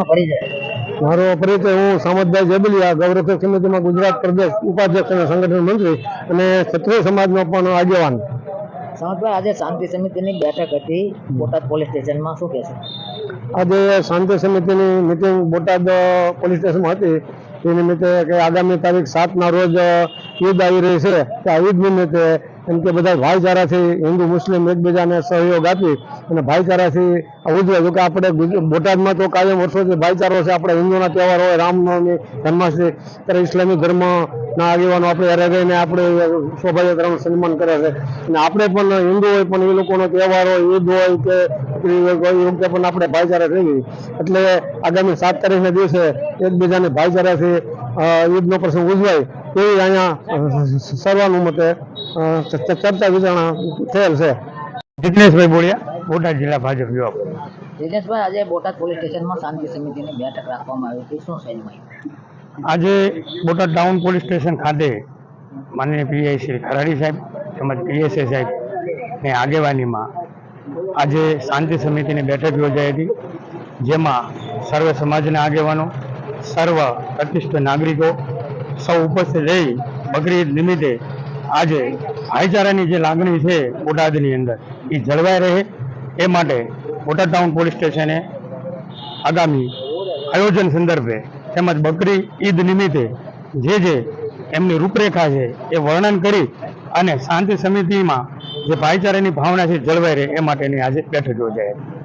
આપનો જાય. મારો પરિચય હું સામતભાઈ જેબલિયા ગૌરક્ષક સમિતિમાં ગુજરાત પ્રદેશ ઉપાધ્યક્ષ અને સંગઠન મંત્રી અને ક્ષત્રિય સમાજનો પણ આગેવાન. સામતભાઈ આજે શાંતિ સમિતિની બેઠક હતી બોટાદ પોલીસ સ્ટેશનમાં શું કહેશો? આજે શાંતિ સમિતિની મિટિંગ બોટાદ પોલીસ સ્ટેશનમાં હતી. એ નિમિત્તે કે આગામી તારીખ સાતના રોજ ઈદ આવી રહી છે. આ ઈદ નિમિત્તે એમ કે બધા ભાઈચારાથી હિન્દુ, મુસ્લિમ એકબીજાને સહયોગ આપી અને ભાઈચારાથી ઉજવે. જો કે આપણે બોટાદમાં તો કાયમ વર્ષોથી ભાઈચારો છે, આપણે હિન્દુના તહેવાર હોય રામનવમી જન્માષ્ટમી, ત્યારે ઇસ્લામિક ધર્મના આગેવાનો આપણે હારે રહીને આપણે શોભાયાત્રાનું સન્માન કરે છે. અને આપણે પણ હિન્દુ હોય, પણ એ લોકોનો તહેવાર હોય, ઈદ હોય કે પણ આપણે ભાઈચારા થઈ એટલે આગામી સાત તારીખના દિવસે એકબીજાને ભાઈચારાથી ઈદનો પ્રસંગ ઉજવાય તેવી અહીંયા સર્વાનુમતે ચર્ચા વિચારણા થયેલ છે. જિગ્નેશભાઈ બોલિયા બોટાદ જિલ્લા ભાજપ યુવક દિનેશભાઈ આજે બોટાદ પોલીસ સ્ટેશનમાં શાંતિ સમિતિની બેઠક રાખવામાં આવી હતી. શું છે આજે બોટાદ ટાઉન પોલીસ સ્ટેશન ખાતે માનનીય પીઆઈ શ્રી ખરાડી સાહેબ તેમજ પીએસએ સાહેબની આગેવાનીમાં આજે શાંતિ સમિતિની બેઠક યોજાઈ હતી, જેમાં સર્વ સમાજના આગેવાનો, સર્વ પ્રતિષ્ઠ નાગરિકો સૌ ઉપસ્થિત રહી બકરી નિમિત્તે આજે ભાઈચારાની જે લાગણી છે બોટાદની અંદર, એ જળવાઈ રહે એ માટે બોટાદ ટાઉન પોલીસ સ્ટેશને આગામી આયોજન સંદર્ભે તેમજ બકરી ઈદ નિમિત્તે જે જે એમની રૂપરેખા છે એ વર્ણન કરી અને શાંતિ સમિતિમાં જે ભાઈચારાની ભાવના છે જળવાઈ રહે એ માટેની આજે બેઠક યોજાઈ.